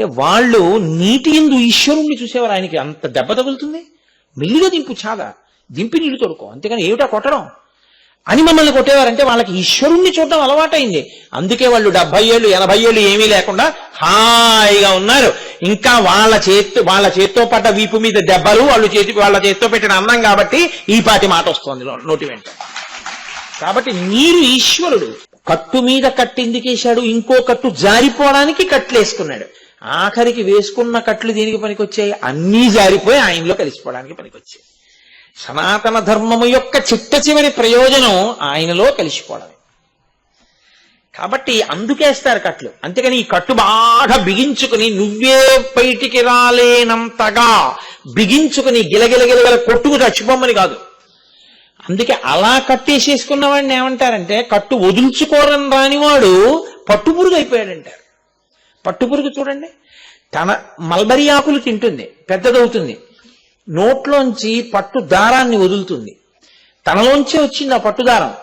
అంటే వాళ్ళు నీటి ఎందు ఈశ్వరుణ్ణి చూసేవారు. ఆయనకి అంత దెబ్బ తగులుతుంది. మెల్లిగా దింపు చాదా దింపి నీళ్ళు తోడుకో. అంతేకాని ఏమిటా కొట్టడం? అని మమ్మల్ని కొట్టేవారంటే వాళ్ళకి ఈశ్వరుణ్ణి చూడడం అలవాటైంది. అందుకే వాళ్ళు డెబ్బై ఏళ్ళు ఎనభై ఏళ్ళు ఏమీ లేకుండా హాయిగా ఉన్నారు. ఇంకా వాళ్ళ చేత్తో వాళ్ళ చేత్తో పడ్డ వీపు మీద దెబ్బలు వాళ్ళు చేతి వాళ్ళ చేత్తో పెట్టిన అన్నం కాబట్టి ఈ పాటి మాట వస్తుంది నోటి వెంట. కాబట్టి మీరు ఈశ్వరుడు. కట్టు మీద కట్టు ఎందుకేశాడు ఇంకో కట్టు జారిపోవడానికి కట్లు వేసుకున్నాడు ఆఖరికి వేసుకున్న కట్లు దేనికి పనికొచ్చాయి? అన్నీ జారిపోయి ఆయనలో కలిసిపోవడానికి పనికొచ్చాయి. సనాతన ధర్మము యొక్క చిట్ట చివరి ప్రయోజనం ఆయనలో కలిసిపోవడమే. కాబట్టి అందుకేస్తారు కట్లు. అంతేకాని ఈ కట్టు బాగా బిగించుకుని నువ్వే బయటికి రాలేనంతగా బిగించుకుని గిలగిలగిలగల కొట్టుకు చచ్చిపోమని కాదు. అందుకే అలా కట్టేసేసుకున్న వాడిని ఏమంటారంటే కట్టు వదులుచుకోరని రానివాడు పట్టుపురుగు అయిపోయాడంటారు పట్టుపురుగు చూడండి. తన మల్బరీ ఆకులు తింటుంది పెద్దదవుతుంది. నోట్లోంచి పట్టు దారాన్ని వదులుతుంది. తనలోంచే వచ్చింది ఆ పట్టు దారం.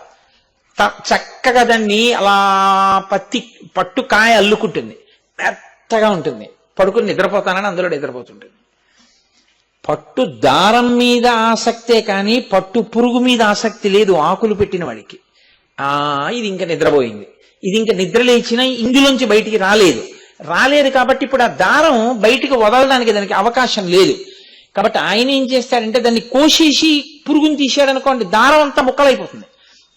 త- చక్కగా దాన్ని అలా పత్తి పట్టు కాయ అల్లుకుంటుంది. మెత్తగా ఉంటుంది. పడుకుని నిద్రపోతానని అందులో నిద్రపోతుంటుంది. పట్టు దారం మీద ఆసక్తే కానీ పట్టు పురుగు మీద ఆసక్తి లేదు ఆకులు పెట్టిన వాడికి. ఆ ఇది ఇంకా నిద్రపోయింది. ఇది ఇంకా నిద్ర లేచినా ఇందులోంచి బయటికి రాలేదు. రాలేదు కాబట్టి ఇప్పుడు ఆ దారం బయటికి వదలడానికి దానికి అవకాశం లేదు. కాబట్టి ఆయన ఏం చేస్తాడంటే దాన్ని కోసేసి పురుగుని తీశాడనుకోండి దారం అంతా ముక్కలైపోతుంది.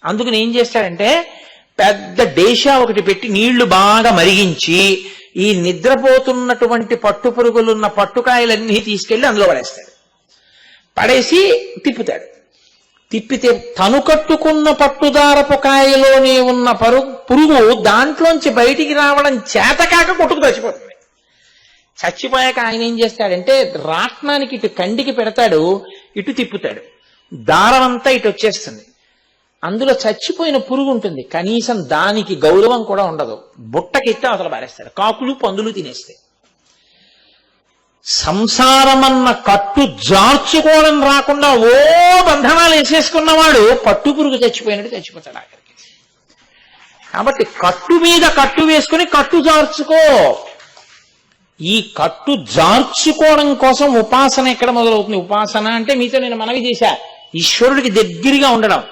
అందుకని ఏం చేస్తాడంటే పెద్ద డేషా ఒకటి పెట్టి నీళ్ళు బాగా మరిగించి ఈ నిద్రపోతున్నటువంటి పట్టు పురుగులున్న పట్టుకాయలన్నీ తీసుకెళ్ళి అందులో పడేస్తాడు. పడేసి తిప్పుతాడు. తిప్పితే తను కట్టుకున్న పట్టుదారపు కాయలోనే ఉన్న పరు పురుగు దాంట్లోంచి బయటికి రావడం చేతకాక కొట్టుకు చచ్చిపోతుంది చచ్చిపోయాక ఆయన ఏం చేస్తాడంటే రాట్నానికి ఇటు కండికి పెడతాడు ఇటు తిప్పుతాడు. దారం అంతా ఇటు వచ్చేస్తుంది. అందులో చచ్చిపోయిన పురుగు ఉంటుంది. కనీసం దానికి గౌరవం కూడా ఉండదు. బుట్టకెత్తి అవతల పారేస్తాడు. కాకులు పందులు తినేస్తాయి. సంసారమన్న కట్టు జార్చుకోవడం రాకుండా ఓ బంధనాలు వేసేసుకున్నవాడు పట్టు పురుగు చచ్చిపోయినట్టు చచ్చిపోతాడు ఆఖరికి కాబట్టి కట్టు మీద కట్టు వేసుకుని కట్టు జార్చుకో. ఈ కట్టు జార్చుకోవడం కోసం ఉపాసన ఎక్కడ మొదలవుతుంది? ఉపాసన అంటే మీతో నేను మనవి చేశా ఈశ్వరుడికి దగ్గరగా ఉండడం.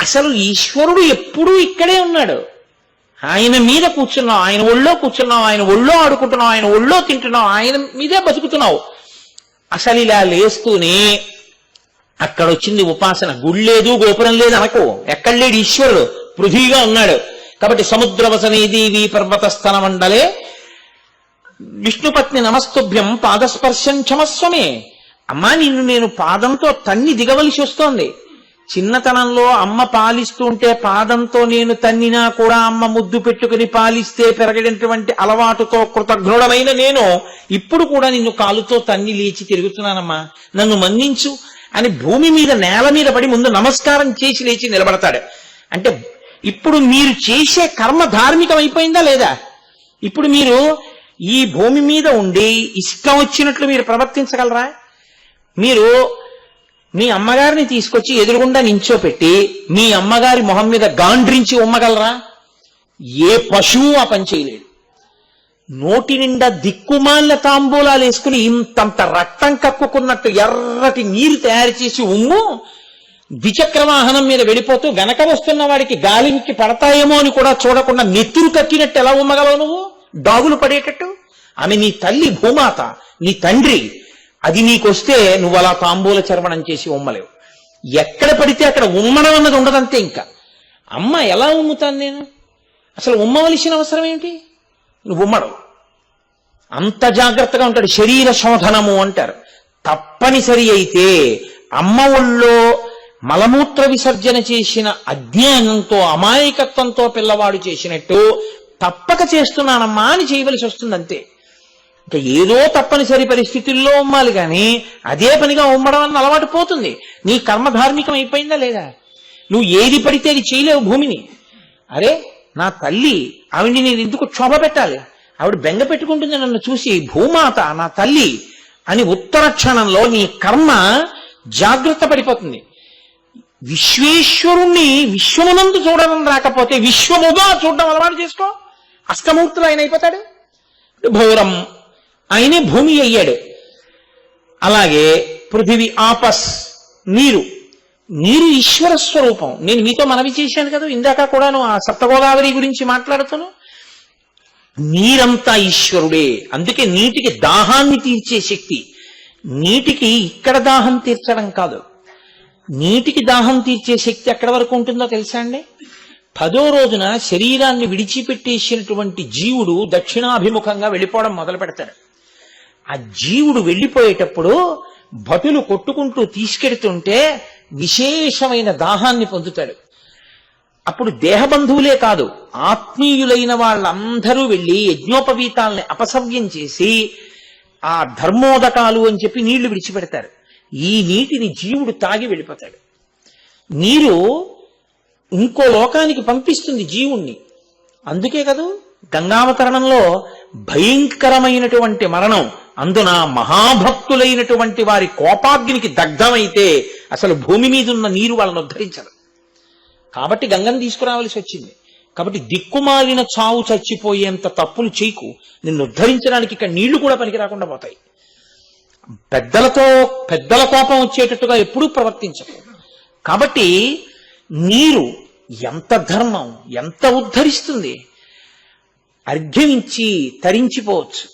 అసలు ఈశ్వరుడు ఎప్పుడూ ఇక్కడే ఉన్నాడు. ఆయన మీద కూర్చున్నావు ఆయన ఒళ్ళో కూర్చున్నావు ఆయన ఒళ్ళో ఆడుకుంటున్నావు ఆయన ఒళ్ళో తింటున్నావు ఆయన మీదే బతుకుతున్నావు. అసలు ఇలా లేస్తూనే అక్కడ వచ్చింది ఉపాసన. గుడి లేదు గోపురం లేదు అనకు. ఎక్కడ లేడు ఈశ్వరుడు? పృథ్వీగా ఉన్నాడు. కాబట్టి సముద్రవసనే దేవి పర్వతస్థన మండలే విష్ణుపత్ని నమస్తుభ్యం పాదస్పర్శం క్షమస్వమే. అమ్మా నిన్ను నేను పాదంతో తన్ని దిగవలసి వస్తోంది. చిన్నతనంలో అమ్మ పాలిస్తుంటే పాదంతో నేను తన్నినా కూడా అమ్మ ముద్దు పెట్టుకుని పాలిస్తే పెరగడినటువంటి అలవాటుతో కృతజ్ఞుడమైన నేను ఇప్పుడు కూడా నిన్ను కాలుతో తన్ని లేచి తిరుగుతున్నానమ్మా. నన్ను మన్నించు అని భూమి మీద నేల మీద పడి ముందు నమస్కారం చేసి లేచి నిలబడతాడు. అంటే ఇప్పుడు మీరు చేసే కర్మ ధార్మికం అయిపోయిందా లేదా? ఇప్పుడు మీరు ఈ భూమి మీద ఉండి ఇష్టం వచ్చినట్లు మీరు ప్రవర్తించగలరా? మీరు మీ అమ్మగారిని తీసుకొచ్చి ఎదురుగుండా నించోపెట్టి మీ అమ్మగారి మొహం మీద గాండ్రించి ఉమ్మగలరా? ఏ పశువు ఆ పని చేయలేడు నోటి నిండా దిక్కుమాల తాంబూలాలు వేసుకుని ఇంతంత రక్తం కక్కుకున్నట్టు ఎర్రటి నీరు తయారు చేసి ఉమ్ము ద్విచక్ర వాహనం మీద వెళ్ళిపోతూ వెనక వస్తున్న వాడికి గాలికి పడతాయేమో అని కూడా చూడకుండా నెత్తురు కక్కినట్టు ఎలా ఉమ్మగలవు నువ్వు? డాగులు పడేటట్టు? ఆమె నీ తల్లి భూమాత నీ తండ్రి అది నీకొస్తే నువ్వు అలా తాంబూల చర్వణం చేసి ఉమ్మలేవు. ఎక్కడ పడితే అక్కడ ఉమ్మడం అన్నది ఉండదంతే ఇంకా. అమ్మ ఎలా ఉమ్ముతాను నేను? అసలు ఉమ్మవలసిన అవసరం ఏంటి? నువ్వు ఉమ్మడవు అంత జాగ్రత్తగా ఉంటాడు. శరీర శోధనము అంటారు. తప్పనిసరి అయితే అమ్మ ఒళ్ళో మలమూత్ర విసర్జన చేసిన అజ్ఞానంతో అమాయకత్వంతో పిల్లవాడు చేసినట్టు తప్పక చేస్తున్నానమ్మా అని చేయవలసి వస్తుంది అంతే ఇంకా ఏదో తప్పనిసరి పరిస్థితుల్లో ఉమ్మాలి కానీ అదే పనిగా ఉమ్మడం అన్న అలవాటు పోతుంది. నీ కర్మ ధార్మికం అయిపోయిందా లేదా? నువ్వు ఏది పడితే అది చేయలేవు భూమిని. అరే నా తల్లి ఆవిడ్ని నేను ఎందుకు క్షోభ పెట్టాలి? ఆవిడ బెంగ పెట్టుకుంటుంది నన్ను చూసి భూమాత నా తల్లి అని ఉత్తర క్షణంలో నీ కర్మ జాగ్రత్త పడిపోతుంది. విశ్వేశ్వరుణ్ణి విశ్వమునందు చూడడం రాకపోతే విశ్వముగా చూడడం అలవాటు చేసుకో. అష్టమూర్తులు ఆయన అయిపోతాడు. భౌరం ఆయనే భూమి అయ్యాడు. అలాగే పృథివీ ఆపస్ నీరు. నీరు ఈశ్వర స్వరూపం. నేను మీతో మనవి చేశాను కదా ఇందాక కూడాను ఆ సప్తగోదావరి గురించి మాట్లాడుతాను. నీరంతా ఈశ్వరుడే. అందుకే నీటికి దాహాన్ని తీర్చే శక్తి. నీటికి ఇక్కడ దాహం తీర్చడం కాదు. నీటికి దాహం తీర్చే శక్తి ఎక్కడ వరకు ఉంటుందో తెలుసా అండి? పదో రోజున శరీరాన్ని విడిచిపెట్టేసినటువంటి జీవుడు దక్షిణాభిముఖంగా వెళ్ళిపోవడం మొదలు పెడతాడు ఆ జీవుడు వెళ్ళిపోయేటప్పుడు భటులు కొట్టుకుంటూ తీసుకెడుతుంటే విశేషమైన దాహాన్ని పొందుతాడు. అప్పుడు దేహబంధువులే కాదు ఆత్మీయులైన వాళ్ళందరూ వెళ్ళి యజ్ఞోపవీతాలని అపసవ్యం చేసి ఆ ధర్మోదకాలు అని చెప్పి నీళ్ళు విడిచిపెడతారు. ఈ నీటిని జీవుడు తాగి వెళ్ళిపోతాడు. నీరు ఇంకో లోకానికి పంపిస్తుంది జీవుణ్ణి. అందుకే కదూ గంగావతరణంలో భయంకరమైనటువంటి మరణం అందున మహాభక్తులైనటువంటి వారి కోపాగ్నికి దగ్ధమైతే అసలు భూమి మీద ఉన్న నీరు వాళ్ళని ఉద్ధరించరు. కాబట్టి గంగను తీసుకురావాల్సి వచ్చింది. కాబట్టి దిక్కుమాలిన చావు చచ్చిపోయేంత తప్పులు చేయకు. నిన్ను ఉద్ధరించడానికి ఇక్కడ నీళ్ళు కూడా పనికి రాకుండా పోతాయి. పెద్దలతో పెద్దల కోపం వచ్చేటట్టుగా ఎప్పుడూ ప్రవర్తించకు. కాబట్టి నీరు ఎంత ధర్మం ఎంత ఉద్ధరిస్తుంది? అర్ఘ్యమించి తరించిపోవచ్చు.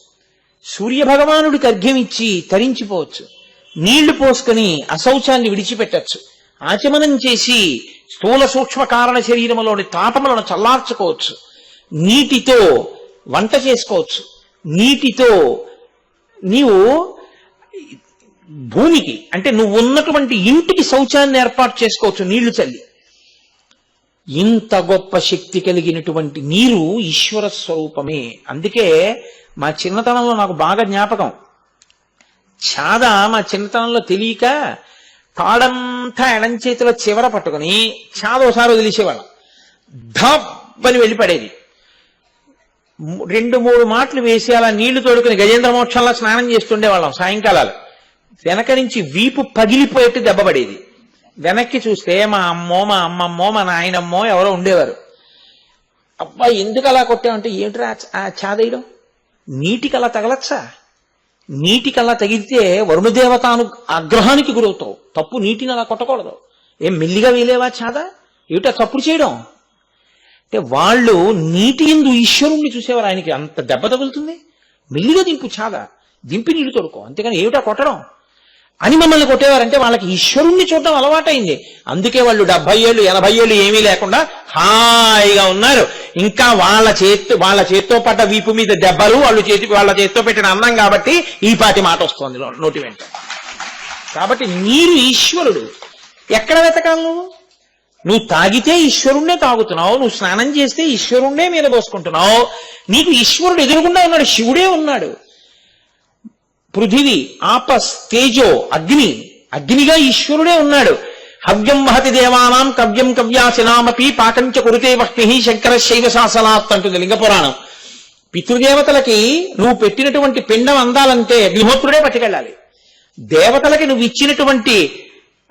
సూర్య భగవానుడికి అర్ఘ్యం తరించిపోవచ్చు. నీళ్ళు పోసుకొని అశౌచాన్ని విడిచిపెట్టచ్చు. ఆచమనం చేసి స్థూల సూక్ష్మ కారణ శరీరములోని తాపములను చల్లార్చుకోవచ్చు. నీటితో వంట చేసుకోవచ్చు. నీటితో నీవు భూమికి అంటే నువ్వు ఉన్నటువంటి ఇంటికి శౌచాన్ని ఏర్పాటు చేసుకోవచ్చు నీళ్ళు చల్లి. ఇంత గొప్ప శక్తి కలిగినటువంటి నీరు ఈశ్వర స్వరూపమే. అందుకే మా చిన్నతనంలో నాకు బాగా జ్ఞాపకం. చాద మా చిన్నతనంలో తెలియక తాడంతా ఎడం చేతిలో చివర పట్టుకుని చాద ఒకసారి వదిలేసేవాళ్ళం ధప్పని వెళ్ళిపడేది. రెండు మూడు మాటలు వేసి అలా నీళ్ళు తోడుకుని గజేంద్ర మోక్షంలో స్నానం చేస్తుండేవాళ్ళం సాయంకాలాలు. వెనక నుంచి వీపు పగిలిపోయేట్టు దెబ్బపడేది వెనక్కి చూస్తే మా అమ్మో మా అమ్మమ్మో మా నాయనమ్మో ఎవరో ఉండేవారు. అబ్బా ఎందుకు అలా కొట్టామంటే ఏమిట్రా ఆ- ఆ చాదేయడం నీటికి అలా తగలచ్చా? నీటికి అలా తగిలితే వరుణదేవతాను ఆగ్రహానికి గురవుతావు. తప్పు నీటిని అలా కొట్టకూడదు. ఏం మెల్లిగా వేలేవా చాదా ఏమిటా తప్పుడు చేయడం? అంటే వాళ్ళు నీటి ఎందు ఈశ్వరుణ్ణి చూసేవారు. ఆయనకి అంత దెబ్బ తగులుతుంది? మెల్లిగా దింపు చాదా దింపి నీళ్ళు తొడుకో. అంతేగాని ఏమిటా కొట్టడం? అని మమ్మల్ని కొట్టేవారంటే వాళ్ళకి ఈశ్వరుణ్ణి చూడడం అలవాటైంది. అందుకే వాళ్ళు డెబ్బై ఏళ్ళు ఎనభై ఏళ్ళు ఏమీ లేకుండా హాయిగా ఉన్నారు. ఇంకా వాళ్ళ చేతి వాళ్ళ చేత్తో పడ్డ వీపు మీద దెబ్బలు వాళ్ళు చేతి వాళ్ళ చేత్తో పెట్టిన అన్నం కాబట్టి ఈ పాటి మాట వస్తుంది నోటి వెంట. కాబట్టి నీరు ఈశ్వరుడు. ఎక్కడ వెతకాలి నువ్వు? నువ్వు తాగితే ఈశ్వరుణ్ణే తాగుతున్నావు నువ్వు స్నానం చేస్తే ఈశ్వరుణ్ణే మీద పోసుకుంటున్నావు. నీకు ఈశ్వరుడు ఎదురుగుండా ఉన్నాడు శివుడే ఉన్నాడు. పృథివి ఆపస్ తేజో అగ్ని. అగ్నిగా ఈశ్వరుడే ఉన్నాడు. హవ్యం వహతి దేవానాం కవ్యం కవ్యాసినామపి పాకంచ కురితే వహ్ని శంకర శైవ శాసనాత్ అంటుంది లింగపురాణం పితృదేవతలకి నువ్వు పెట్టినటువంటి పిండం అందాలంటే అగ్నిహోత్రుడే పట్టుకెళ్ళాలి. దేవతలకి నువ్వు ఇచ్చినటువంటి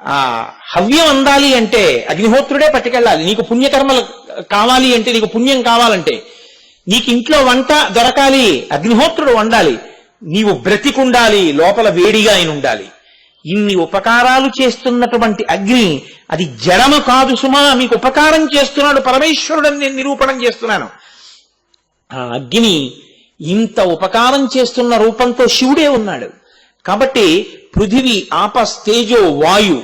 ఆ హవ్యం అందాలి అంటే అగ్నిహోత్రుడే పట్టుకెళ్ళాలి. నీకు పుణ్యకర్మలు కావాలి అంటే నీకు పుణ్యం కావాలంటే నీకు ఇంట్లో వంట దొరకాలి అగ్నిహోత్రుడు వండాలి. నీవు బ్రతికుండాలి లోపల వేడిగా ఆయన ఉండాలి ఇన్ని ఉపకారాలు చేస్తున్నటువంటి అగ్ని అది జడమ కాదు సుమా మీకు ఉపకారం చేస్తున్నాడు పరమేశ్వరుడని నేను నిరూపణం చేస్తున్నాను. ఆ అగ్ని ఇంత ఉపకారం చేస్తున్న రూపంతో శివుడే ఉన్నాడు. కాబట్టి పృథివీ ఆపస్ తేజో వాయు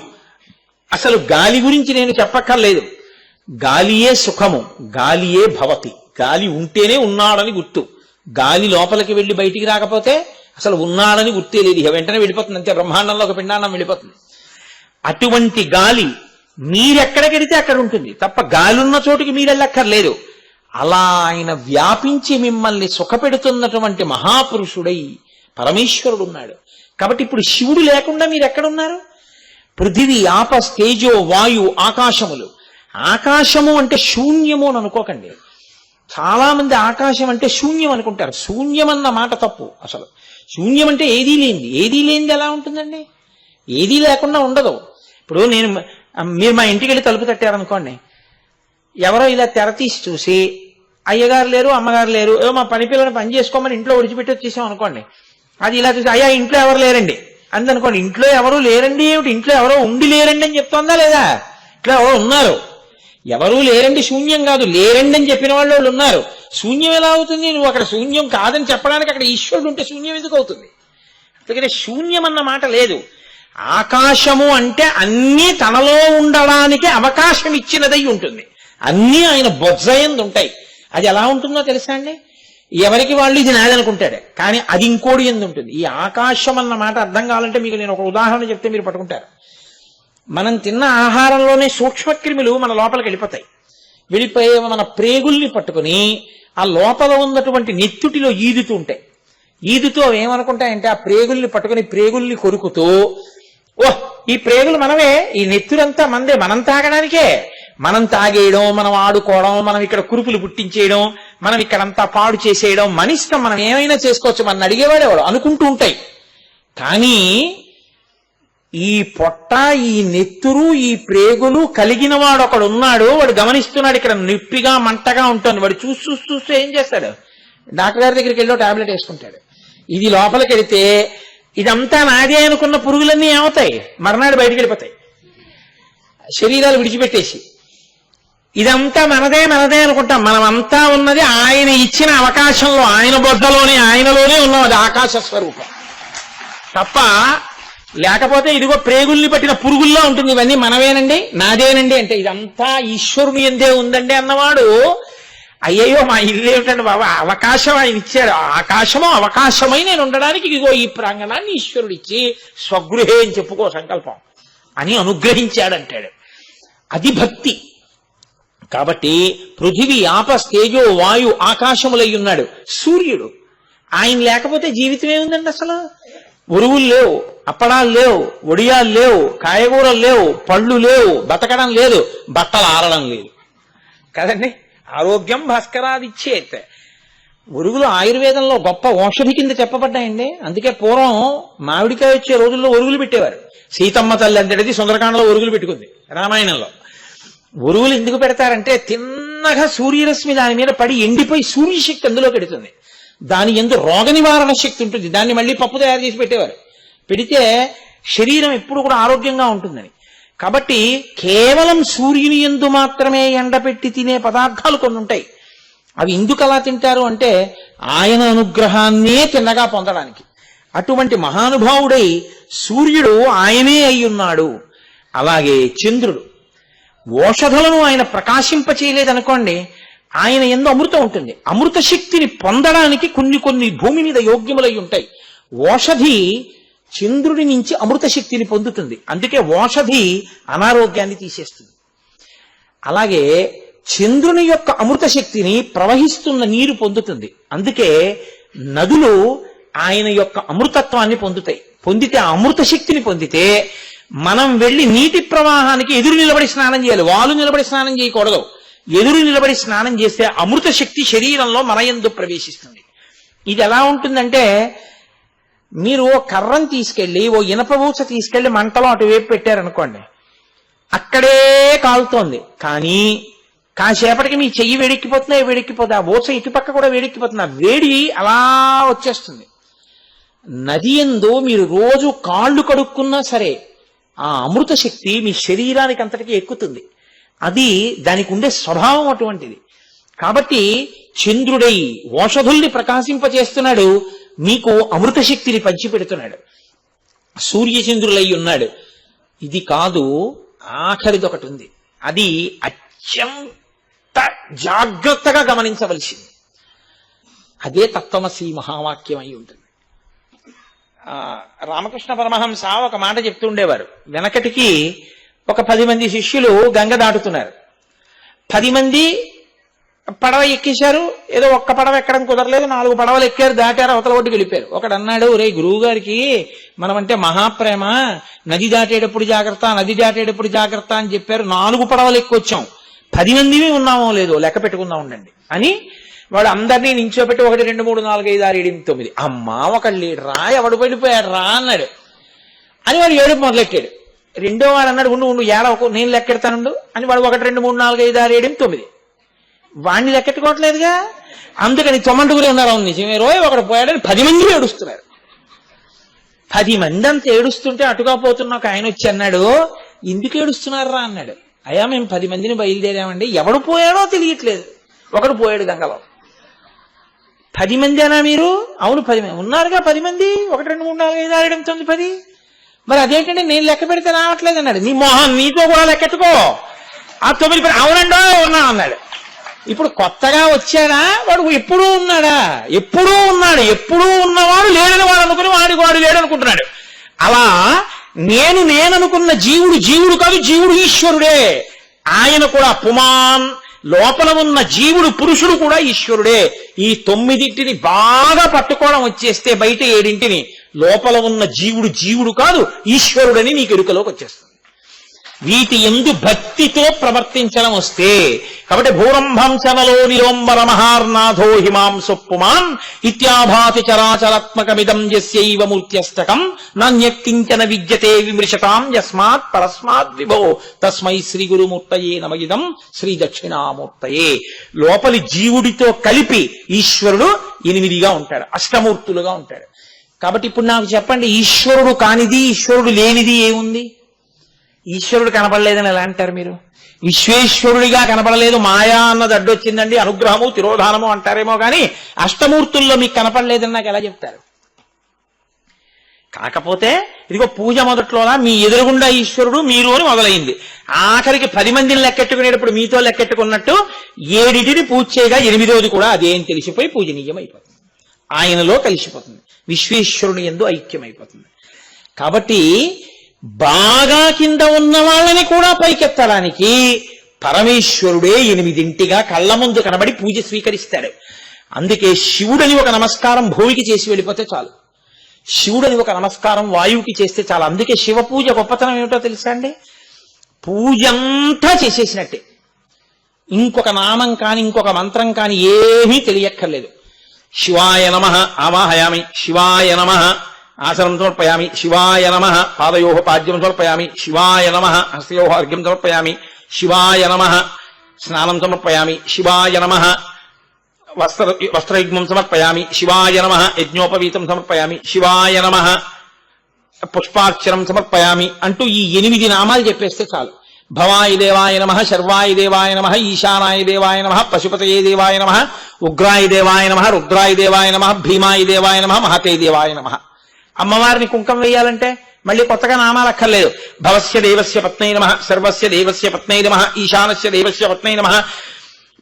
అసలు గాలి గురించి నేను చెప్పక్కర్లేదు. గాలియే సుఖము గాలియే భవతి గాలి ఉంటేనే ఉన్నాడని గుర్తు. గాలి లోపలికి వెళ్ళి బయటికి రాకపోతే అసలు ఉన్నాడని గుర్తే లేదు. ఇక వెంటనే వెళ్ళిపోతుంది. అంతే బ్రహ్మాండంలో ఒక పిండాండం వెళ్ళిపోతుంది. అటువంటి గాలి మీరెక్కడికెడితే అక్కడ ఉంటుంది. తప్ప గాలి ఉన్న చోటుకి మీరెళ్ళక్కర్లేదు అలా ఆయన వ్యాపించి మిమ్మల్ని సుఖపెడుతున్నటువంటి మహాపురుషుడై పరమేశ్వరుడు ఉన్నాడు. కాబట్టి ఇప్పుడు శివుడు లేకుండా మీరు ఎక్కడున్నారు పృథివీ ఆపస్ తేజో వాయు ఆకాశములు. ఆకాశము అంటే శూన్యము అని అనుకోకండి. చాలామంది ఆకాశం అంటే శూన్యం అనుకుంటారు. శూన్యం అన్న మాట తప్పు అసలు. శూన్యం అంటే ఏదీ లేనిది. ఏదీ లేనిది ఎలా ఉంటుందండి? ఏదీ లేకుండా ఉండదు. ఇప్పుడు నేను మీరు మా ఇంటికి వెళ్ళి తలుపు తట్టారనుకోండి. ఎవరో ఇలా తెర తీసి చూసి అయ్యగారు లేరు అమ్మగారు లేరు ఏదో మా పని పిల్లని పని చేసుకోమని ఇంట్లో విడిచిపెట్టి వచ్చేసాం అనుకోండి. అది ఇలా చూసి అయ్యా ఇంట్లో ఎవరు లేరండి? అందనుకోండి ఇంట్లో ఎవరు లేరండి? ఏమిటి? ఇంట్లో ఎవరో ఉండి లేరండి అని చెప్తోందా లేదా? ఇట్లా ఎవరో ఉన్నారు. ఎవరూ లేరండి శూన్యం కాదు. లేరండి అని చెప్పిన వాళ్ళు వాళ్ళు ఉన్నారు. శూన్యం ఎలా అవుతుంది? నువ్వు అక్కడ శూన్యం కాదని చెప్పడానికి అక్కడ ఈశ్వరుడు ఉంటే శూన్యం ఎందుకు అవుతుంది? అందుకనే శూన్యం అన్న మాట లేదు. ఆకాశము అంటే అన్నీ తనలో ఉండడానికి అవకాశం ఇచ్చినదై ఉంటుంది. అన్నీ ఆయన బొజ్జయందు ఉంటాయి. అది ఎలా ఉంటుందో తెలుసా అండి? ఎవరికి వాళ్ళు ఇది నాదనుకుంటాడు. కానీ అది ఇంకోటి ఎందు ఉంటుంది. ఈ ఆకాశం అన్న మాట అర్థం కావాలంటే మీకు నేను ఒక ఉదాహరణ చెప్తే మీరు పట్టుకుంటారు. మనం తిన్న ఆహారంలోనే సూక్ష్మక్రిములు మన లోపలికి వెళ్ళిపోతాయి. వెళ్ళిపోయే మన ప్రేగుల్ని పట్టుకుని ఆ లోపల ఉన్నటువంటి నెత్తుటిలో ఈదుతూ ఉంటాయి. ఈదుతూ అవి ఏమనుకుంటాయంటే ఆ ప్రేగుల్ని పట్టుకుని ప్రేగుల్ని కొరుకుతూ ఓహ్ ఈ ప్రేగులు మనమే ఈ నెత్తురంతా మందే మనం తాగడానికే. మనం తాగేయడం మనం ఆడుకోవడం మనం ఇక్కడ కురుపులు పుట్టించేయడం మనం ఇక్కడంతా పాడు చేసేయడం మనిష్టం మనం ఏమైనా చేసుకోవచ్చు మనం అడిగేవాడేవాడు? అనుకుంటూ ఉంటాయి. కానీ ఈ పొట్ట ఈ నెత్తురు ఈ ప్రేగులు కలిగిన వాడు ఒకడు ఉన్నాడు. వాడు గమనిస్తున్నాడు ఇక్కడ నొప్పిగా మంటగా ఉంటుంది. వాడు చూసి చూసి చూస్తే ఏం చేస్తాడు? డాక్టర్ గారి దగ్గరికి వెళ్ళి టాబ్లెట్ వేసుకుంటాడు. ఇది లోపలికి వెళితే ఇదంతా నాదే అనుకున్న పురుగులన్నీ ఏమవుతాయి? మర్నాడు బయటికి వెళ్ళిపోతాయి. శరీరాలు విడిచిపెట్టేసి. ఇదంతా మనదే మనదే అనుకుంటాం. మనమంతా ఉన్నది ఆయన ఇచ్చిన అవకాశంలో ఆయన బొడ్డలోనే ఆయనలోనే ఉన్నాం అది ఆకాశ స్వరూపం. తప్ప లేకపోతే ఇదిగో ప్రేగుల్ని పట్టిన పురుగుల్లో ఉంటుంది. ఇవన్నీ మనమేనండి నాదేనండి అంటే ఇదంతా ఈశ్వరుని ఎందే ఉందండి అన్నవాడు. అయ్యయ్యో మా ఇల్లు ఏమిటండి బాబా? అవకాశం ఆయన ఇచ్చాడు. ఆకాశమో ఆకాశము అవకాశమై నేను ఉండడానికి ఇదిగో ఈ ప్రాంగణాన్ని ఈశ్వరుడు ఇచ్చి స్వగృహే అని చెప్పుకో సంకల్పం అని అనుగ్రహించాడంటాడు. అది భక్తి. కాబట్టి పృథివీ ఆపస్ తేజో వాయు ఆకాశములై ఉన్నాడు. సూర్యుడు. ఆయన లేకపోతే జీవితం ఏముందండి అసలు? ఉరువులు లేవు అప్పడాలు లేవు ఒడియాలు లేవు కాయగూరలు లేవు పళ్ళు లేవు బతకడం లేదు బట్టలు ఆరడం లేదు. కదండి? ఆరోగ్యం భాస్కరాదిచ్చేత్ ఒరుగులు ఆయుర్వేదంలో గొప్ప ఔషధి కింద చెప్పబడ్డాయండి. అందుకే పూర్వం మామిడికాయ వచ్చే రోజుల్లో ఒరుగులు పెట్టేవారు. సీతమ్మ తల్లి అంతటిది సుందరకాండలో ఒరుగులు పెట్టుకుంది రామాయణంలో. ఉరువులు ఎందుకు పెడతారంటే తిన్నగా సూర్యరశ్మి దాని మీద పడి ఎండిపోయి సూర్యశక్తి అందులో పెడుతుంది దాని ఎందు రోగ నివారణ శక్తి ఉంటుంది. దాన్ని మళ్ళీ పప్పు తయారు చేసి పెట్టేవారు. పెడితే శరీరం ఎప్పుడు కూడా ఆరోగ్యంగా ఉంటుందని. కాబట్టి కేవలం సూర్యుని ఎందు మాత్రమే ఎండపెట్టి తినే పదార్థాలు కొన్ని ఉంటాయి. అవి ఎందుకు అలా తింటారు అంటే ఆయన అనుగ్రహాన్నే తిన్నగా పొందడానికి. అటువంటి మహానుభావుడై సూర్యుడు ఆయనే అయి ఉన్నాడు అలాగే చంద్రుడు. ఓషధులను ఆయన ప్రకాశింపచేయలేదనుకోండి ఆయన ఎందు అమృతం ఉంటుంది. అమృత శక్తిని పొందడానికి కొన్ని కొన్ని భూమి మీద యోగ్యములై ఉంటాయి. ఓషధి చంద్రుడి నుంచి అమృత శక్తిని పొందుతుంది. అందుకే ఓషధి అనారోగ్యాన్ని తీసేస్తుంది. అలాగే చంద్రుని యొక్క అమృత శక్తిని ప్రవహిస్తున్న నీరు పొందుతుంది. అందుకే నదులు ఆయన యొక్క అమృతత్వాన్ని పొందుతాయి. పొందితే అమృత శక్తిని పొందితే మనం వెళ్ళి నీటి ప్రవాహానికి ఎదురు నిలబడి స్నానం చేయాలి. వాలు నిలబడి స్నానం చేయకూడదు. ఎదురు నిలబడి స్నానం చేస్తే అమృత శక్తి శరీరంలో మనయందు ప్రవేశిస్తుంది. ఇది ఎలా ఉంటుందంటే మీరు ఓ కర్రను తీసుకెళ్ళి ఓ ఇనప తీసుకెళ్ళి మంటలో అటువైపు పెట్టారనుకోండి అక్కడే కాలుతోంది. కానీ కాసేపటికి మీ చెయ్యి వేడెక్కిపోతున్నా వేడెక్కిపోతుంది ఆ ఊచ ఇటుపక్క కూడా వేడెక్కిపోతుంది. ఆ వేడి అలా వచ్చేస్తుంది. నది ఎందు మీరు రోజు కాళ్ళు కడుక్కున్నా సరే ఆ అమృత శక్తి మీ శరీరానికి అంతటికీ ఎక్కుతుంది. అది దానికి ఉండే స్వభావం అటువంటిది. కాబట్టి చంద్రుడై ఓషధుల్ని ప్రకాశింపచేస్తున్నాడు మీకు అమృత శక్తిని పంచిపెడుతున్నాడు సూర్యచంద్రులై ఉన్నాడు. ఇది కాదు ఆఖరిది ఒకటి ఉంది. అది అత్యంత జాగ్రత్తగా గమనించవలసింది. అదే తత్వమసి మహావాక్యం అయి ఉంటుంది. ఆ, రామకృష్ణ పరమహంస ఒక మాట చెప్తుండేవారు వెనకటికి ఒక పది మంది శిష్యులు గంగ దాటుతున్నారు. పది మంది పడవ ఎక్కేశారు. ఏదో ఒక్క పడవ ఎక్కడం కుదరలేదు. నాలుగు పడవలు ఎక్కారు దాటారు అవతల ఒడ్డుకి వెళ్ళిపోయారు. ఒకడు అన్నాడు రే గురువు గారికి మనమంటే మహాప్రేమ. నది దాటేటప్పుడు జాగ్రత్త నది దాటేటప్పుడు జాగ్రత్త అని చెప్పారు. నాలుగు పడవలు ఎక్కొచ్చాం. పది మందివి ఉన్నామో లేదో లెక్క పెట్టుకుందాం ఉండండి అని వాడు అందరినీ నించోబెట్టి ఒకటి రెండు మూడు నాలుగు ఐదు ఆరు ఏడు తొమ్మిది. అమ్మా ఒక రా ఎవడు పడిపోయాడు రా అన్నాడు. అని వాడు ఏడుపు మొదలెట్టాడు. రెండో వాడు అన్నాడు ఉండు ఉండు ఏడవకు నేను లెక్కెడతానుండు అని వాడు ఒకటి రెండు మూడు నాలుగు ఐదు ఆరు ఏడు తొమ్మిది. వాణ్ణి లెక్కెట్టుకోవట్లేదుగా? అందుకని తొమ్మండుగురే ఉన్నారు అవును నిజమే రోజు ఒకడు పోయాడని పది మంది ఏడుస్తున్నారు. పది మంది అంత ఏడుస్తుంటే అటుగా పోతున్న ఒక ఆయన వచ్చి అన్నాడు ఎందుకు ఏడుస్తున్నారా? అన్నాడు. అయ్యా మేము పది మందిని బయలుదేరామండి ఎవడు పోయాడో తెలియట్లేదు. ఒకడు పోయాడు గంగలో. పది మంది అనా మీరు? అవును పది మంది ఉన్నారుగా పది మంది. ఒకటి రెండు మూడు నాలుగు ఐదు ఆరు ఏడు ఎనిమిది తొమ్మిది పది. మరి అదేంటంటే నేను లెక్క పెడితే రావట్లేదు అన్నాడు. నీ మొహం నీతో కూడా లెక్కెట్టుకో ఆ తొమ్మిది పని అవునండో ఉన్నా అన్నాడు. ఇప్పుడు కొత్తగా వచ్చాడా? వాడు ఎప్పుడూ ఉన్నాడా? ఎప్పుడూ ఉన్నాడు. ఎప్పుడూ ఉన్నవాడు లేడని వాడు అనుకుని వాడికి వాడు లేడు అనుకుంటున్నాడు అలా నేను నేననుకున్న జీవుడు జీవుడు కాదు జీవుడు ఈశ్వరుడే. ఆయన కూడా పుమాన్. లోపల ఉన్న జీవుడు పురుషుడు కూడా ఈశ్వరుడే. ఈ తొమ్మిదింటిని బాగా పట్టుకోవడం వచ్చేస్తే బయట ఏడింటిని లోపల ఉన్న జీవుడు జీవుడు కాదు ఈశ్వరుడని నీకు ఎరుకలోకి వచ్చేస్తుంది. వీటి ఎందు భక్తితో ప్రవర్తించడం వస్తే కాబట్టి భూరంభంశనలో నిరోంబర మహార్నాథో హిమాంసు పుమాన్ ఇత్యాభాతి చరాచరాత్మకమిదం యస్యైవ మూర్త్యస్తకం నాణ్యకించన విద్యతే విమృశతాం యస్మాత్ పరస్మాత్ విభో తస్మై శ్రీ గురుమూర్తయే నమగిదం శ్రీ దక్షిణామూర్తయే. లోపలి జీవుడితో కలిపి ఈశ్వరుడు ఎనిమిదిగా ఉంటాడు అష్టమూర్తులుగా ఉంటాడు. కాబట్టి ఇప్పుడు నాకు చెప్పండి ఈశ్వరుడు కానిది ఈశ్వరుడు లేనిది ఏముంది? ఈశ్వరుడు కనపడలేదని ఎలా అంటారు మీరు? విశ్వేశ్వరుడిగా కనపడలేదు మాయా అన్నది అడ్డొచ్చిందండి అనుగ్రహము తిరోధానము అంటారేమో కానీ అష్టమూర్తుల్లో మీకు కనపడలేదని నాకు ఎలా చెప్తారు? కాకపోతే ఇదిగో పూజ మొదట్లోనా మీ ఎదురుగుండా ఈశ్వరుడు మీరు అని మొదలైంది. ఆఖరికి పది మందిని లెక్కెట్టుకునేటప్పుడు మీతో లెక్కెట్టుకున్నట్టు ఏడిటిని పూజ చేయగా ఎనిమిదోది కూడా అదేం తెలిసిపోయి పూజనీయం అయిపోతుంది ఆయనలో కలిసిపోతుంది. విశ్వేశ్వరుని ఎందు ఐక్యమైపోతుంది. కాబట్టి బాగా కింద ఉన్న వాళ్ళని కూడా పైకెత్తడానికి పరమేశ్వరుడే ఎనిమిదింటిగా కళ్ళ ముందు కనబడి పూజ స్వీకరిస్తాడు. అందుకే శివుడని ఒక నమస్కారం భూమికి చేసి వెళ్ళిపోతే చాలు. శివుడని ఒక నమస్కారం వాయువుకి చేస్తే చాలు. అందుకే శివ పూజ గొప్పతనం ఏమిటో తెలుసా అండి? పూజంతా చేసేసినట్టే. ఇంకొక నామం కాని ఇంకొక మంత్రం కాని ఏమీ తెలియక్కర్లేదు. శివాయ నమ ఆవాహయామి శివాయ నమ ఆసనం సమర్పయామి శివాయ నమ పాదయో పాద్యం సమర్పయామి శివాయ నమ హస్తయో అర్ఘ్యం సమర్పయామి శివాయ నమ స్నానం సమర్పయామి శివాయ నమ వస్త్ర వస్త్రయుగ్మం సమర్పయామి శివాయ నమ యజ్ఞోపవీతం సమర్పయామి శివాయ నమ పుష్పార్చనం సమర్పయామి అంటూ ఈ ఎనిమిది నామాలు చెప్పేస్తే చాలు. భవాయి దేవాయ నమ శర్వాయి దేవాయ నమ ఈశానాయ దేవాయ నమ పశుపతయే దేవాయ నమ ఉగ్రాయ దేవాయ నమ రుద్రాయ దేవాయ నమ భీమాయి దేవాయ నమ మహతే దేవాయ నమ. అమ్మవారిని కుంకం వేయాలంటే మళ్ళీ కొత్తగా నామాలు అక్కర్లేదు. భవస్య దేవస్య పత్నై నమ సర్వస్య దేవస్య పత్నై నమ ఈశానస్య దేవస్య పత్నై నమ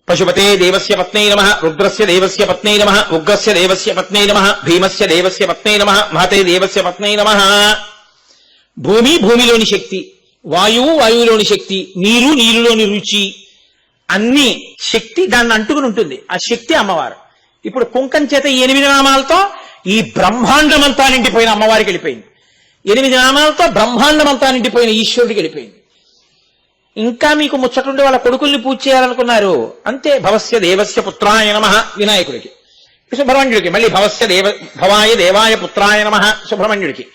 పశుపతే దేవస్య పత్నై నమ రుద్రస్య దేవస్య పత్నై నమ ఉగ్రస్య దేవస్య పత్నై నమ భీమస్య దేవస్య పత్నై నమ మహతే దేవస్య పత్నై నమ. భూమి భూమిలోని శక్తి. వాయువు వాయువులోని శక్తి నీరు నీరులోని రుచి అన్ని శక్తి దాన్ని అంటుకుని ఉంటుంది. ఆ శక్తి అమ్మవారు. ఇప్పుడు కుంకం చేత ఎనిమిది నామాలతో ఈ బ్రహ్మాండమంతా నిండిపోయిన అమ్మవారికి వెళ్ళిపోయింది. ఎనిమిది నామాలతో బ్రహ్మాండమంతా నిండిపోయిన ఈశ్వరుడికి వెళ్ళిపోయింది. ఇంకా మీకు ముచ్చటుండి వాళ్ళ కొడుకుల్ని పూజ చేయాలనుకున్నారు? అంతే భవస్య దేవస్య పుత్రాయ నమ వినాయకుడికి. సుబ్రహ్మణ్యుడికి మళ్ళీ భవస్య దేవ భవాయ దేవాయ పుత్రాయ నమ సుబ్రహ్మణ్యుడికి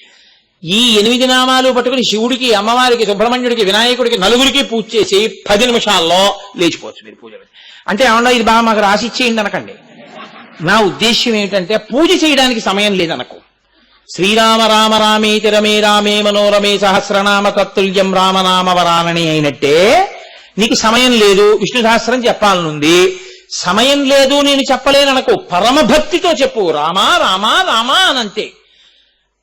ఈ ఎనిమిది నామాలు పట్టుకుని శివుడికి అమ్మవారికి సుబ్రహ్మణ్యుడికి వినాయకుడికి నలుగురికి పూజ చేసి పది నిమిషాల్లో లేచిపోవచ్చు మీరు పూజ అంటే ఏమన్నా ఇది బాగా మాకు రాసి ఇచ్చేయండి అనకండి. నా ఉద్దేశ్యం ఏమిటంటే పూజ చేయడానికి సమయం లేదనకు. శ్రీరామ రామ రామే తిరమే రామే మనోరమే సహస్రనామ తత్తుల్యం రామనామ వరానని అయినట్టే నీకు సమయం లేదు. విష్ణు సహస్రం చెప్పాలనుంది. సమయం లేదు నేను చెప్పలేననకు. పరమభక్తితో చెప్పు. రామా రామా రామా అనంతే.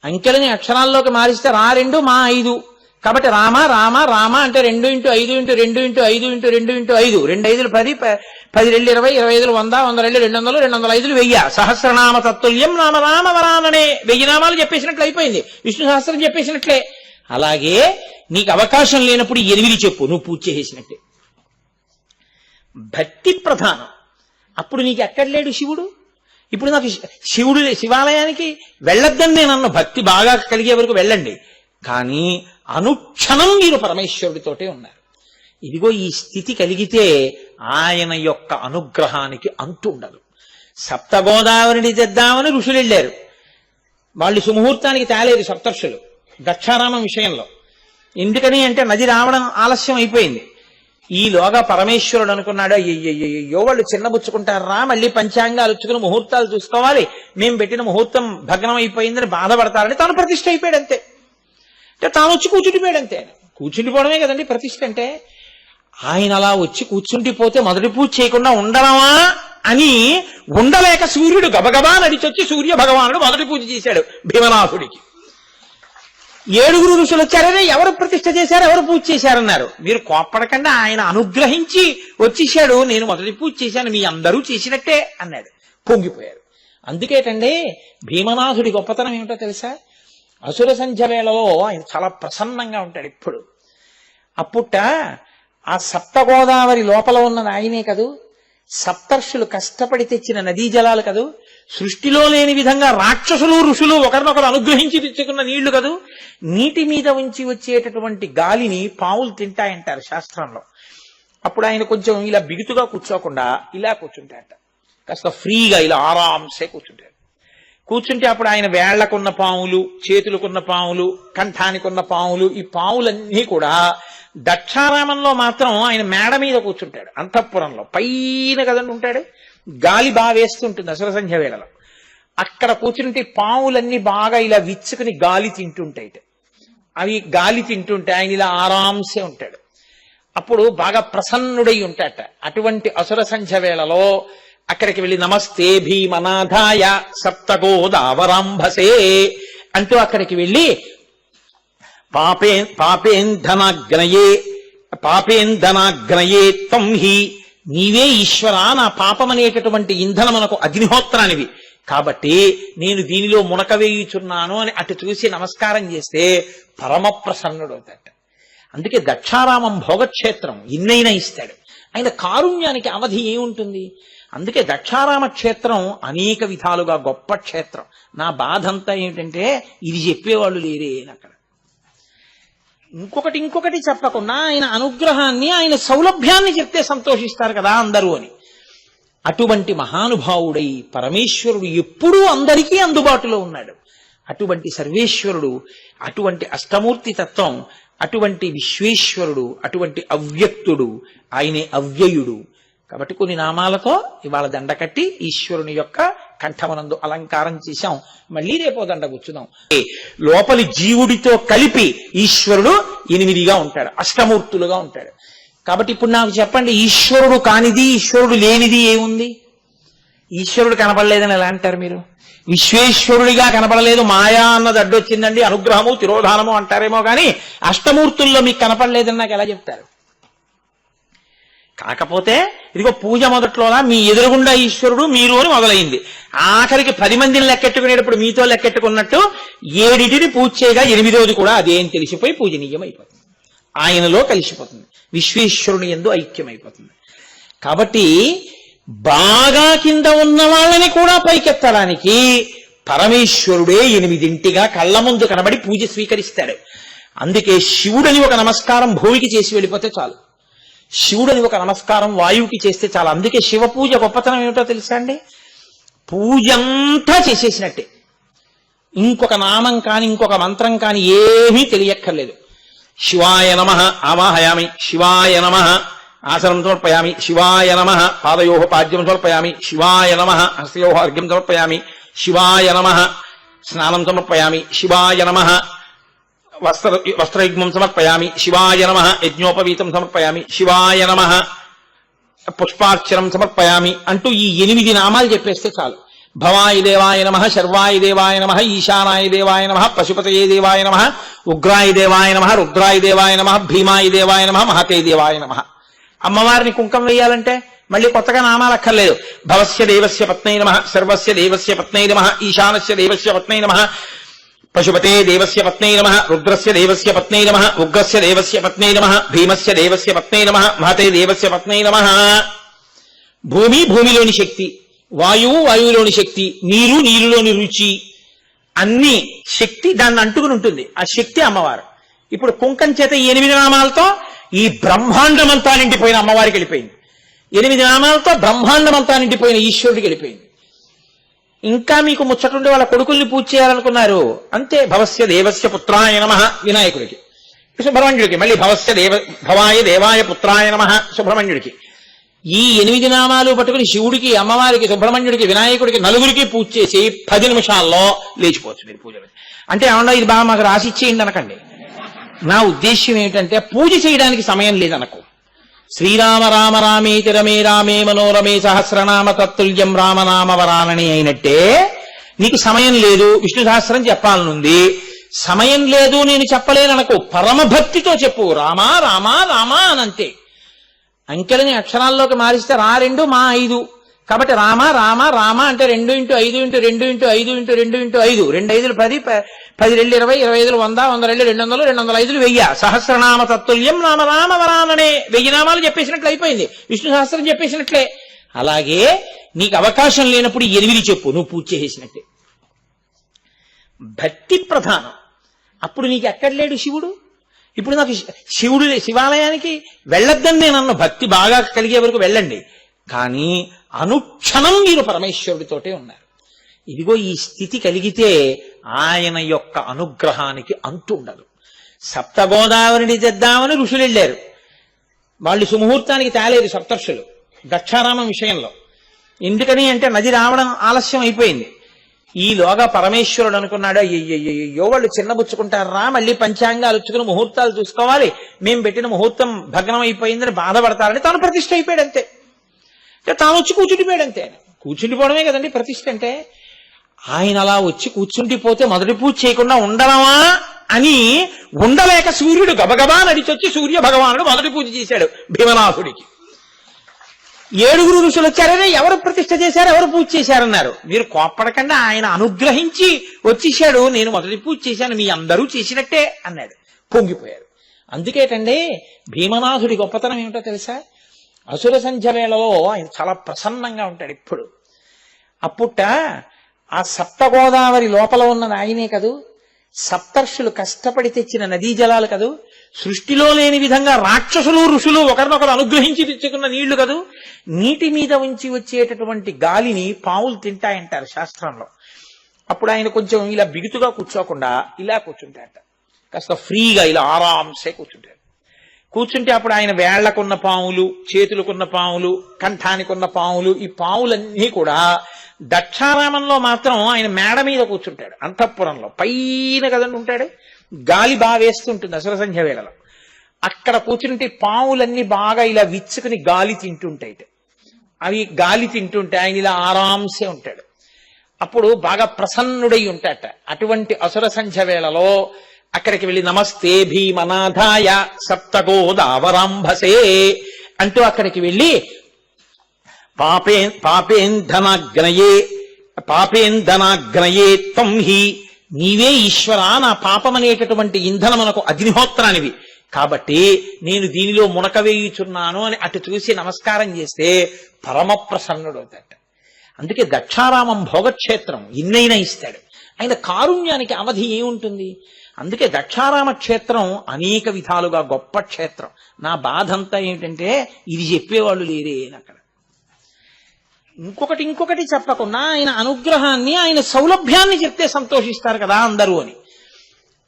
అంకెలని అక్షరాల్లోకి మారిస్తే రా రెండు మా ఐదు. కాబట్టి రామ రామ రామ అంటే రెండు ఇంటూ ఐదు ఇంటూ రెండు ఇంటూ ఐదు ఇంటూ రెండు ఇంటూ ఐదు. రెండు ఐదులు పది ప- పది రెండు ఇరవై ఇరవై ఐదులు వంద వంద రెండు రెండు వందలు రెండు వందల ఐదులు వెయ్యి. సహస్రనామ తత్తుల్యం నామ రామ వరాననే. వెయ్యి నామాలు చెప్పేసినట్లు అయిపోయింది. విష్ణు సహస్రం చెప్పేసినట్లే. అలాగే నీకు అవకాశం లేనప్పుడు ఎనిమిది చెప్పు నువ్వు పూజ చేసినట్టే భక్తి ప్రధానం. అప్పుడు నీకు ఎక్కడ లేడు శివుడు? ఇప్పుడు నాకు శివుడు శివాలయానికి వెళ్ళొద్దని నేను అన్న భక్తి బాగా కలిగే వరకు వెళ్ళండి. కానీ అనుక్షణం మీరు పరమేశ్వరుడితోటే ఉన్నారు. ఇదిగో ఈ స్థితి కలిగితే ఆయన యొక్క అనుగ్రహానికి అంతు ఉండదు. సప్తగోదావరిని తెద్దామని ఋషులు వెళ్ళారు వాళ్ళు సుముహూర్తానికి తేలేదు సప్తర్షులు. దక్షారామం విషయంలో. ఎందుకని అంటే నది రావడం ఆలస్యం అయిపోయింది. ఈలోగా పరమేశ్వరుడు అనుకున్నాడు అయ్యో వాళ్ళు చిన్నబుచ్చుకుంటారా మళ్ళీ పంచాంగాలు వచ్చుకుని ముహూర్తాలు చూసుకోవాలి. మేము పెట్టిన ముహూర్తం భగ్నం అయిపోయిందని బాధపడతారని తాను ప్రతిష్ఠ అయిపోయాడు అంతే అంటే తాను వచ్చి కూర్చుండిపోయాడు అంతే కూర్చుండిపోవడమే కదండి ప్రతిష్ఠ అంటే ఆయన అలా వచ్చి కూర్చుండిపోతే మొదటి పూజ చేయకుండా ఉండడమా అని ఉండలేక సూర్యుడు గబగబా నడిచొచ్చి సూర్య భగవానుడు మొదటి పూజ చేశాడు భీమనాథుడికి. ఏడుగురు ఋషులు వచ్చారనే ఎవరు ప్రతిష్ట చేశారు ఎవరు పూజ చేశారన్నారు. మీరు కోప్పడకుండా ఆయన అనుగ్రహించి వచ్చేసాడు నేను మొదటి పూజ చేశాను మీ అందరూ చేసినట్టే అన్నాడు. పొంగిపోయారు. అందుకేటండి భీమనాథుడి గొప్పతనం ఏమిటో తెలుసా? అసుర సంధ్య వేళలో ఆయన చాలా ప్రసన్నంగా ఉంటాడు ఇప్పుడు. అప్పుట ఆ సప్తగోదావరి లోపల ఉన్నది ఆయనే కదూ? సప్తర్షులు కష్టపడి తెచ్చిన నదీ జలాలు కదూ సృష్టిలో లేని విధంగా రాక్షసులు ఋషులు ఒకరినొకరు అనుగ్రహించి తెచ్చుకున్న నీళ్ళు కదూ నీటి మీద ఉంచి వచ్చేటటువంటి గాలిని పావులు తింటాయంటారు శాస్త్రంలో. అప్పుడు ఆయన కొంచెం ఇలా బిగుతుగా కూర్చోకుండా ఇలా కూర్చుంటాయట కాస్త ఫ్రీగా ఇలా ఆరాంసే కూర్చుంటాడు. కూర్చుంటే అప్పుడు ఆయన వేళ్ళకున్న పాములు చేతులకున్న పాములు కంఠానికున్న పాములు ఈ పాములన్నీ కూడా దక్షారామంలో మాత్రం ఆయన మేడ మీద కూర్చుంటాడు అంతఃపురంలో. పైన కదండి ఉంటాడు? గాలి బాగా వేస్తుంటుంది అసలు సంధ్య వేళలో. అక్కడ కూర్చుంటే పావులన్నీ బాగా ఇలా విచ్చుకుని గాలి తింటుంటాయి అవి గాలి తింటుంటే ఆయన ఇలా ఆరాంసే ఉంటాడు. అప్పుడు బాగా ప్రసన్నుడై ఉంటాట అటువంటి అసుర సంధ్య వేళలో అక్కడికి వెళ్ళి నమస్తే భీమనాథాయ సప్తగోదావరాంభసే అంటూ అక్కడికి వెళ్ళి పాపే పాపేంధనాగ్నయే పాపేంధనాగ్నయే త్వం హి. నీవే ఈశ్వర నా పాపం అనేటటువంటి ఇంధనమునకు అగ్నిహోత్రానివి. కాబట్టి నేను దీనిలో మునక వేయుచున్నాను అని అటు చూసి నమస్కారం చేస్తే పరమ ప్రసన్నుడవుతాడు. అందుకే దక్షారామం భోగక్షేత్రం ఇన్నైనా ఇస్తాడు. ఆయన కారుణ్యానికి అవధి ఏముంటుంది? అందుకే దక్షారామ క్షేత్రం అనేక విధాలుగా గొప్ప క్షేత్రం. నా బాధ అంతా ఏమిటంటే ఇది చెప్పేవాళ్ళు లేరే అని అక్కడ. ఇంకొకటి ఇంకొకటి చెప్పకుండా ఆయన అనుగ్రహాన్ని ఆయన సౌలభ్యాన్ని చెప్తే సంతోషిస్తారు కదా అందరూ అని. అటువంటి మహానుభావుడై పరమేశ్వరుడు ఎప్పుడూ అందరికీ అందుబాటులో ఉన్నాడు. అటువంటి సర్వేశ్వరుడు అటువంటి అష్టమూర్తి తత్వం అటువంటి విశ్వేశ్వరుడు అటువంటి అవ్యక్తుడు ఆయనే అవ్యయుడు. కాబట్టి కొన్ని నామాలతో ఇవాళ దండకట్టి ఈశ్వరుని యొక్క కంఠమనందు అలంకారం చేశాం. మళ్ళీ రేపో దండ కూర్చుదాం. లోపలి జీవుడితో కలిపి ఈశ్వరుడు ఎనిమిదిగా ఉంటాడు. అష్టమూర్తులుగా ఉంటాడు. కాబట్టి ఇప్పుడు నాకు చెప్పండి ఈశ్వరుడు కానిది ఈశ్వరుడు లేనిది ఏముంది? ఈశ్వరుడు కనపడలేదని ఎలా అంటారు మీరు? విశ్వేశ్వరుడిగా కనపడలేదు మాయా అన్నది అడ్డొచ్చిందండి అనుగ్రహము తిరోధానము అంటారేమో కానీ అష్టమూర్తుల్లో మీకు కనపడలేదని నాకు ఎలా చెప్తారు? కాకపోతే ఇదిగో పూజ మొదట్లోనా మీ ఎదురుగుండా ఈశ్వరుడు మీరు అని మొదలైంది. ఆఖరికి పది మందిని లెక్కెట్టుకునేటప్పుడు మీతో లెక్కెట్టుకున్నట్టు ఏడిటిని పూజ చేయగా ఎనిమిదోది కూడా అదే అని తెలిసిపోయి పూజనీయం అయిపోతుంది ఆయనలో కలిసిపోతుంది. విశ్వేశ్వరుని ఎందు ఐక్యమైపోతుంది. కాబట్టి బాగా కింద ఉన్న వాళ్ళని కూడా పైకెత్తడానికి పరమేశ్వరుడే ఎనిమిదింటిగా కళ్ళ ముందు కనబడి పూజ స్వీకరిస్తాడు. అందుకే శివుడని ఒక నమస్కారం భూమికి చేసి వెళ్ళిపోతే చాలు. శివుడని ఒక నమస్కారం వాయువుకి చేస్తే చాలా. అందుకే శివ పూజ గొప్పతనం ఏమిటో తెలుసా అండి? పూజంతా చేసేసినట్టే. ఇంకొక నామం కాని ఇంకొక మంత్రం కాని ఏమీ తెలియక్కర్లేదు. శివాయ నమ ఆవాహయామి శివాయ నమ ఆసనం సమర్పయామి శివాయ నమ పాదయో పాద్యం సమర్పయామి శివాయ నమ హస్తయో అర్ఘ్యం సమర్పయామి శివాయ నమ స్నానం సమర్పయామి శివాయ నమ వస్త్ర వస్త్రయుగ్మం సమర్పయామి. శివాయ నమ. యజ్ఞోపవీతం సమర్పయామి. శివాయ నమ. పుష్పార్చనం సమర్పయామి. అంటూ ఈ ఎనిమిది నామాలు చెప్పేస్తే చాలు. భవాయ దేవాయ నమ శర్వాయ దేవాయ నమ ఈశానాయ దేవాయ నమ పశుపతయే దేవాయ నమ ఉగ్రాయ దేవాయ నమ రుద్రాయ దేవాయ నమ భీమాయ దేవాయ నమ మహతే దేవాయ నమ. అమ్మవారిని కుంకం వేయాలంటే మళ్ళీ కొత్తగా నామాలు అక్కర్లేదు. భవస్య దేవస్య పత్నై నమ సర్వస్య దేవస్య పత్నై నమ ఈశానస్య దేవస్య పత్నై నమ పశుపతే దేవస్య పత్నై నమ రుద్రస్య దేవస్య పత్నై నమ ఉగ్రస్య దేవస్య పత్నై నమ భీమస్య దేవస్య పత్నై నమ మహతే దేవస్య పత్నై నమ. భూమి భూమిలోని శక్తి వాయువు వాయువులోని శక్తి నీరు నీరులోని రుచి అన్ని శక్తి దాన్ని అంటుకుని ఉంటుంది. ఆ శక్తి అమ్మవారు. ఇప్పుడు కుంకం చేత ఈ ఎనిమిది నామాలతో ఈ బ్రహ్మాండమంతా నిండిపోయిన అమ్మవారికి వెళ్ళిపోయింది. ఎనిమిది నామాలతో బ్రహ్మాండమంతా నిండిపోయిన ఈశ్వరుడికి వెళ్ళిపోయింది. ఇంకా మీకు ముచ్చటుండే వాళ్ళ కొడుకుల్ని పూజ చేయాలనుకున్నారు. అంతే భవస్య దేవస్య పుత్రాయ నమ వినాయకుడికి. సుబ్రహ్మణ్యుడికి మళ్ళీ భవస్య దేవ భవాయ దేవాయ పుత్రాయ నమ సుబ్రహ్మణ్యుడికి. ఈ ఎనిమిది నామాలు పట్టుకుని శివుడికి అమ్మవారికి సుబ్రహ్మణ్యుడికి వినాయకుడికి నలుగురికి పూజ చేసి పది నిమిషాల్లో లేచిపోవచ్చు మీరు పూజలు అంటే ఏమన్నా ఇది బాగా మాకు రాసిచ్చేయండి అనకండి. నా ఉద్దేశ్యం ఏంటంటే పూజ చేయడానికి సమయం లేదనకు. శ్రీరామ రామ రామేతి రమే రామే మనోరమే సహస్రనామ తత్తుల్యం రామనామ వరాలని అయినట్టే నీకు సమయం లేదు విష్ణు సహస్రం చెప్పాలనుంది. సమయం లేదు నేను చెప్పలేననకు పరమభక్తితో చెప్పు. రామా రామా రామా అనంతే. అంకెలని అక్షరాల్లోకి మారిస్తే రా రెండు మా ఐదు. కాబట్టి రామ రామ రామ అంటే రెండు ఇంటూ ఐదు ఇంటూ రెండు ఇంటూ ఐదు ఇంటూ రెండు ఇంటూ ఐదు. రెండు ఐదులు పది పది రెండు ఇరవై ఇరవై ఐదులు వంద వంద రెండు రెండు వందలు రెండు వందల ఐదులు వెయ్యి. సహస్రనామ తత్తుల్యం నామ రామ వరాననే వెయ్యి నామాలు చెప్పేసినట్లు అయిపోయింది. విష్ణు సహస్రం చెప్పేసినట్లే. అలాగే నీకు అవకాశం లేనప్పుడు ఎనిమిది చెప్పు నువ్వు పూజ చేసేసినట్టే. భక్తి ప్రధానం. అప్పుడు నీకు ఎక్కడ లేడు శివుడు? ఇప్పుడు నాకు శివుడు శివాలయానికి వెళ్ళొద్దని నేను అన్న భక్తి బాగా కలిగే వరకు వెళ్ళండి. కానీ అనుక్షణం మీరు పరమేశ్వరుడితోటే ఉన్నారు. ఇదిగో ఈ స్థితి కలిగితే ఆయన యొక్క అనుగ్రహానికి అంతు ఉండదు. సప్తగోదావరిని తెద్దామని ఋషులు వెళ్ళారు వాళ్ళు సుముహూర్తానికి తేలేదు సప్తర్షులు దక్షారామం విషయంలో. ఎందుకని అంటే నది రావడం ఆలస్యం అయిపోయింది. ఈలోగా పరమేశ్వరుడు అనుకున్నాడు అయ్యో వాళ్ళు చిన్నబుచ్చుకుంటారా మళ్ళీ పంచాంగాలు వచ్చుకుని ముహూర్తాలు చూసుకోవాలి. మేము పెట్టిన ముహూర్తం భగ్నం అయిపోయిందని బాధపడతారని తాను ప్రతిష్ఠ అయిపోయాడు అంతే. తాను వచ్చి కూర్చుండిపోయాడు అంతే కూర్చుండిపోవడమే కదండి ప్రతిష్ట అంటే ఆయన అలా వచ్చి కూర్చుండిపోతే మొదటి పూజ చేయకుండా ఉండలమా అని ఉండలేక సూర్యుడు గబగబా నడిచొచ్చి సూర్య భగవానుడు మొదటి పూజ చేశాడు భీమనాథుడికి. ఏడుగురు ఋషులు వచ్చారనే ఎవరు ప్రతిష్ట చేశారు ఎవరు పూజ చేశారన్నారు. మీరు కోప్పడకుండా ఆయన అనుగ్రహించి వచ్చేసాడు నేను మొదటి పూజ చేశాను మీ అందరూ చేసినట్టే అన్నాడు. పొంగిపోయారు. అందుకేటండి భీమనాథుడి గొప్పతనం ఏమిటో తెలుసా? అసుర సంధ్య వేళలో ఆయన చాలా ప్రసన్నంగా ఉంటాడు ఇప్పుడు. అప్పుట ఆ సప్త గోదావరి లోపల ఉన్నది ఆయనే కదూ? సప్తర్షులు కష్టపడి తెచ్చిన నదీ జలాలు కదూ? సృష్టిలో లేని విధంగా రాక్షసులు ఋషులు ఒకరినొకరు అనుగ్రహించి తెచ్చుకున్న నీళ్ళు కదూ? నీటి మీద ఉంచి వచ్చేటటువంటి గాలిని పావులు తింటాయంటారు శాస్త్రంలో. అప్పుడు ఆయన కొంచెం ఇలా బిగుతుగా కూర్చోకుండా ఇలా కూర్చుంటాడట కాస్త ఫ్రీగా ఇలా ఆరాంసే కూర్చుంటారు. కూర్చుంటే అప్పుడు ఆయన వేళ్ళకున్న పాములు చేతులకున్న పాములు కంఠానికున్న పాములు ఈ పాములన్నీ కూడా దక్షారామంలో మాత్రం ఆయన మేడ మీద కూర్చుంటాడు అంతఃపురంలో. పైన కదండి ఉంటాడు? గాలి బాగా వేస్తుంటుంది అసుర సంధ్య వేళలో. అక్కడ కూర్చుంటే పాములన్నీ బాగా ఇలా విచ్చుకుని గాలి తింటుంటాయి. అవి గాలి తింటుంటే ఆయన ఇలా ఆరాంసే ఉంటాడు. అప్పుడు బాగా ప్రసన్నుడై ఉంటాట అటువంటి అసుర సంధ్య వేళలో అక్కడికి వెళ్ళి నమస్తే భీమనాథాయ సప్తగోదావరాంభసే అంటూ అక్కడికి వెళ్ళి పాపే పాపేంధనాగ్నయే పాపేంధనాగ్నయే త్వం హి. నీవే ఈశ్వర నా పాపమనేటటువంటి ఇంధనమునకు అగ్నిహోత్రానివి. కాబట్టి నేను దీనిలో మునక వేయుచున్నాను అని అటు చూసి నమస్కారం చేస్తే పరమ ప్రసన్నుడు అవుతాడు అందుకే దక్షారామం భోగక్షేత్రం ఇన్నైనా ఇస్తాడు. ఆయన కారుణ్యానికి అవధి ఏముంటుంది? అందుకే దక్షారామ క్షేత్రం అనేక విధాలుగా గొప్ప క్షేత్రం. నా బాధ అంతా ఏమిటంటే ఇది చెప్పేవాళ్ళు లేరే అని అక్కడ. ఇంకొకటి ఇంకొకటి చెప్పకుండా ఆయన అనుగ్రహాన్ని ఆయన సౌలభ్యాన్ని చెప్తే సంతోషిస్తారు కదా అందరూ అని.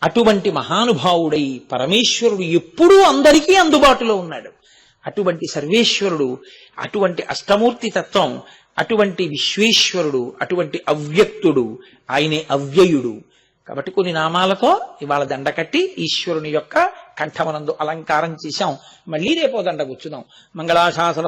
అటువంటి మహానుభావుడై పరమేశ్వరుడు ఎప్పుడూ అందరికీ అందుబాటులో ఉన్నాడు. అటువంటి సర్వేశ్వరుడు అటువంటి అష్టమూర్తి తత్వం అటువంటి విశ్వేశ్వరుడు అటువంటి అవ్యక్తుడు ఆయనే అవ్యయుడు. కాబట్టి కొన్ని నామాలతో ఇవాళ దండ కట్టి ఈశ్వరుని యొక్క కంఠమనందు అలంకారం చేశాం. మళ్ళీ రేపో దండ కూర్చుదాం. మంగళాశాసన